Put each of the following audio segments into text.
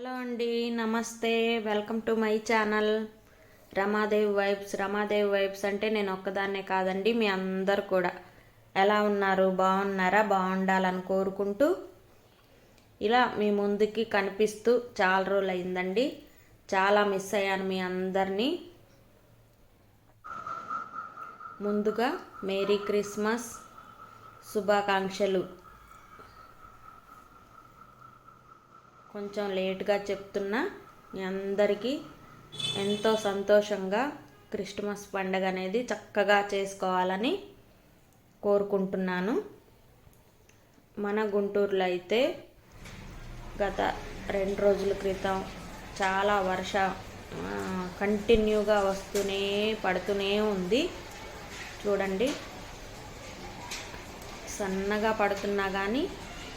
Hello అండి నమస్తే. Welcome to my channel Ramadev vibes. Ramadev vibes అంటే నేను ఒక్కదాన్నే కాదండి మీ అందరు కూడా. ఎలా ఉన్నారు? బాగున్నారా? బాగుండాలని కోరుకుంటూ ఇలా మీ ముందుకి కనిపిస్తూ చాలా రోజులు అయిందండి చాలా మిస్ అయ్యాను మీ అందరినీ. ముందుగా మేరీ క్రిస్మస్ శుభాకాంక్షలు. కొంచెం లేట్గా చెప్తున్నా. మీ అందరికీ ఎంతో సంతోషంగా క్రిస్మస్ పండగ అనేది చక్కగా చేసుకోవాలని కోరుకుంటున్నాను. మన గుంటూరులో అయితే గత రెండు రోజుల క్రితం చాలా వర్ష కంటిన్యూగా వస్తూనే పడుతూనే ఉంది. చూడండి. సన్నగా పడుతున్నా కానీ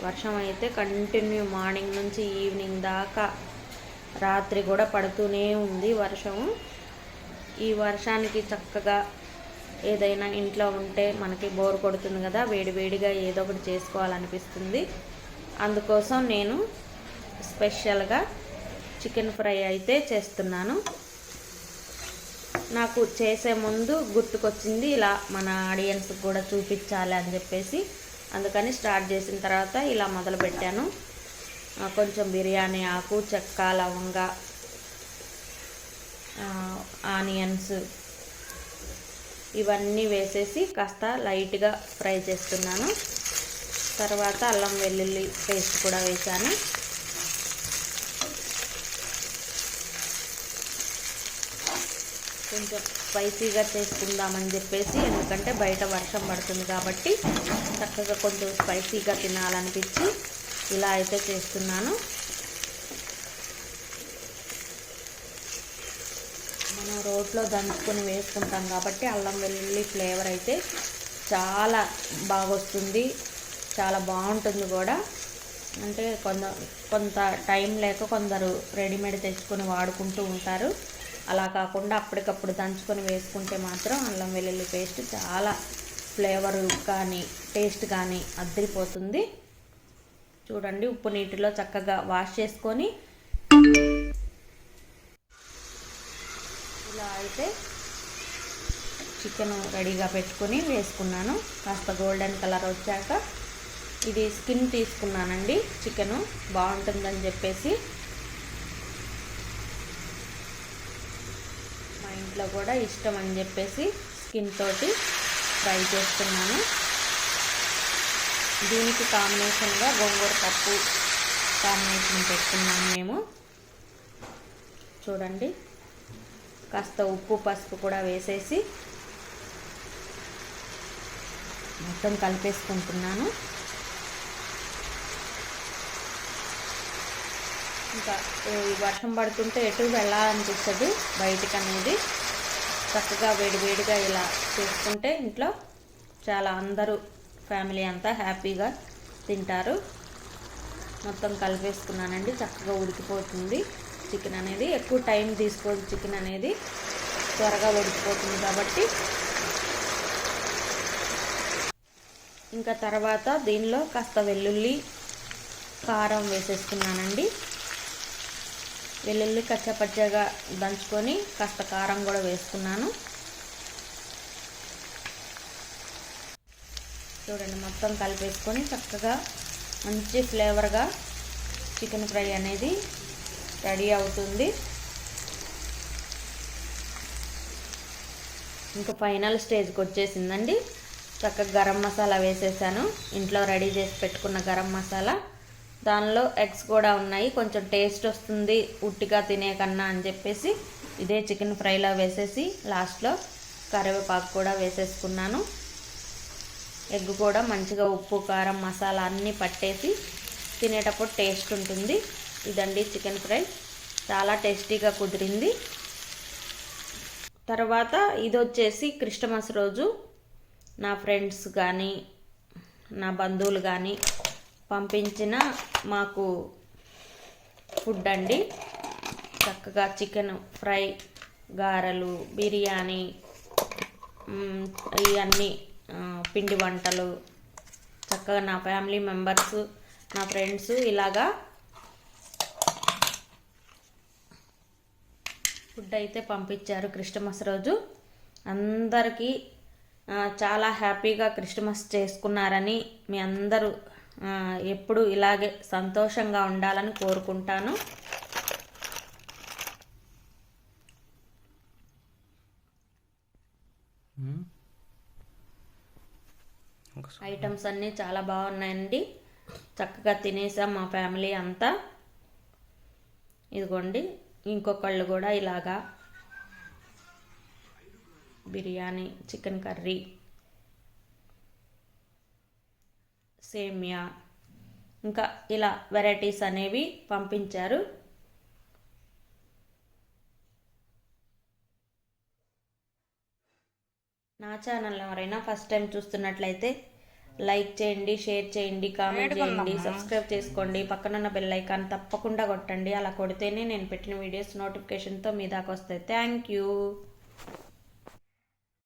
వర్షం అయితే కంటిన్యూ మార్నింగ్ నుంచి ఈవినింగ్ దాకా రాత్రి కూడా పడుతూనే ఉంది వర్షము ఈ వర్షానికి చక్కగా ఏదైనా ఇంట్లో ఉంటే మనకి బోర్ కొడుతుంది కదా వేడివేడిగా ఏదో ఒకటి చేసుకోవాలనిపిస్తుంది. అందుకోసం నేను స్పెషల్గా చికెన్ ఫ్రై అయితే చేస్తున్నాను. నాకు చేసే ముందు గుర్తుకొచ్చింది ఇలా మన ఆడియన్స్కి కూడా చూపించాలి అని చెప్పేసి. అందుకని స్టార్ట్ చేసిన తర్వాత ఇలా మొదలు పెట్టాను కొంచెం బిర్యానీ ఆకు చెక్క లవంగ ఆనియన్స్ ఇవన్నీ వేసేసి కాస్త లైట్గా ఫ్రై చేస్తున్నాను. తర్వాత అల్లం వెల్లుల్లి పేస్ట్ కూడా వేసాను కొంచెం స్పైసీగా చేసుకుందామని చెప్పేసి ఎందుకంటే బయట వర్షం పడుతుంది కాబట్టి చక్కగా కొంచెం స్పైసీగా తినాలనిపించి ఇలా అయితే చేస్తున్నాను. మనం రోట్లో దంచుకొని వేసుకుంటాం కాబట్టి అల్లం వెల్లుల్లి ఫ్లేవర్ అయితే చాలా బాగా వస్తుంది చాలా బాగుంటుంది కూడా. అంటే కొంత కొంత టైం లేక కొందరు రెడీమేడ్ తెచ్చుకొని వాడుకుంటూ ఉంటారు. అలా కాకుండా అప్పటికప్పుడు దంచుకొని వేసుకుంటే మాత్రం అల్లం వెల్లుల్లి పేస్ట్ చాలా ఫ్లేవర్ కానీ టేస్ట్ కానీ అద్దరిపోతుంది. చూడండి ఉప్పు నీటిలో చక్కగా వాష్ చేసుకొని. ఇలా అయితే చికెన్ రెడీగా పెట్టుకొని వేసుకున్నాను. కాస్త గోల్డెన్ కలర్ వచ్చాక ఇది స్కిన్ తీసుకున్నానండి చికెను. బాగుంటుందని చెప్పేసి మా ఇంట్లో కూడా ఇష్టం అని చెప్పేసి స్కిన్ తోటి ఫ్రై చేస్తున్నాను. దీనికి కాంబినేషన్గా గోంగూర పప్పు కాంబినేషన్ పెట్టుకున్నాము మేము. చూడండి. కాస్త ఉప్పు పసుపు కూడా వేసేసి మొత్తం కలిపేసుకుంటున్నాను. ఇంకా వర్షం పడుతుంటే ఎటు వెళ్ళాలనిపిస్తుంది బయటికి అనేది చక్కగా వేడివేడిగా ఇలా చేసుకుంటే ఇంట్లో చాలా అందరూ ఫ్యామిలీ అంతా హ్యాపీగా తింటారు. మొత్తం కలిపేసుకున్నానండి. చక్కగా ఉడికిపోతుంది. చికెన్ అనేది ఎక్కువ టైం తీసుకోదు. చికెన్ అనేది త్వరగా ఉడికిపోతుంది కాబట్టి. ఇంకా తర్వాత దీనిలో కాస్త వెల్లుల్లి కారం వేసేసుకున్నానండి. వెల్లుల్లి కచ్చపచ్చగా దంచుకొని కాస్త కారం కూడా వేసుకున్నాను. చూడండి మొత్తం కలిపేసుకొని చక్కగా మంచి ఫ్లేవర్గా చికెన్ ఫ్రై అనేది రెడీ అవుతుంది. ఇంకా ఫైనల్ స్టేజ్కి వచ్చేసిందండి. చక్కగా గరం మసాలా వేసేసాను. ఇంట్లో రెడీ చేసి పెట్టుకున్న గరం మసాలా దానిలో ఎగ్స్ కూడా ఉన్నాయి. కొంచెం టేస్ట్ వస్తుంది. ఉట్టిగా తినే కన్నా అని చెప్పేసి ఇదే చికెన్ ఫ్రైలో వేసేసి లాస్ట్లో కరివేపాకు కూడా వేసేసుకున్నాను. ఎగ్ కూడా మంచిగా ఉప్పు కారం మసాలా అన్నీ పట్టేసి తినేటప్పుడు టేస్ట్ ఉంటుంది. ఇదండి చికెన్ ఫ్రై. చాలా టేస్టీగా కుదిరింది. తర్వాత ఇది వచ్చేసి క్రిస్టమస్ రోజు. నా ఫ్రెండ్స్ కానీ నా బంధువులు కానీ పంపించిన మాకు ఫుడ్ అండి. చక్కగా చికెన్ ఫ్రై గారెలు బిర్యానీ ఇవన్నీ పిండి వంటలు. చక్కగా నా ఫ్యామిలీ మెంబర్స్ నా ఫ్రెండ్స్ ఇలాగా ఫుడ్ అయితే పంపించారు క్రిస్టమస్ రోజు. అందరికీ చాలా హ్యాపీగా క్రిస్టమస్ చేసుకున్నారని మీ అందరూ ఎప్పుడు ఇలాగే సంతోషంగా ఉండాలని కోరుకుంటాను. ఐటమ్స్ అన్నీ చాలా బాగున్నాయండి. చక్కగా తినేసాం మా ఫ్యామిలీ అంతా. ఇదిగోండి ఇంకొకళ్ళు కూడా ఇలాగా బిర్యానీ చికెన్ కర్రీ సేమియా. ఇంకా ఇలా వెరైటీస్ అనేవి పంపించారు. నా ఛానల్ ఎవరైనా ఫస్ట్ టైం చూస్తున్నట్లయితే లైక్ చేయండి షేర్ చేయండి కామెంట్ చేయండి సబ్స్క్రైబ్ చేసుకోండి. పక్కనున్న బెల్ ఐకాన్ తప్పకుండా కొట్టండి. అలా కొడితేనే నేను పెట్టిన వీడియోస్ నోటిఫికేషన్తో మీ దాకా వస్తాయి. Thank you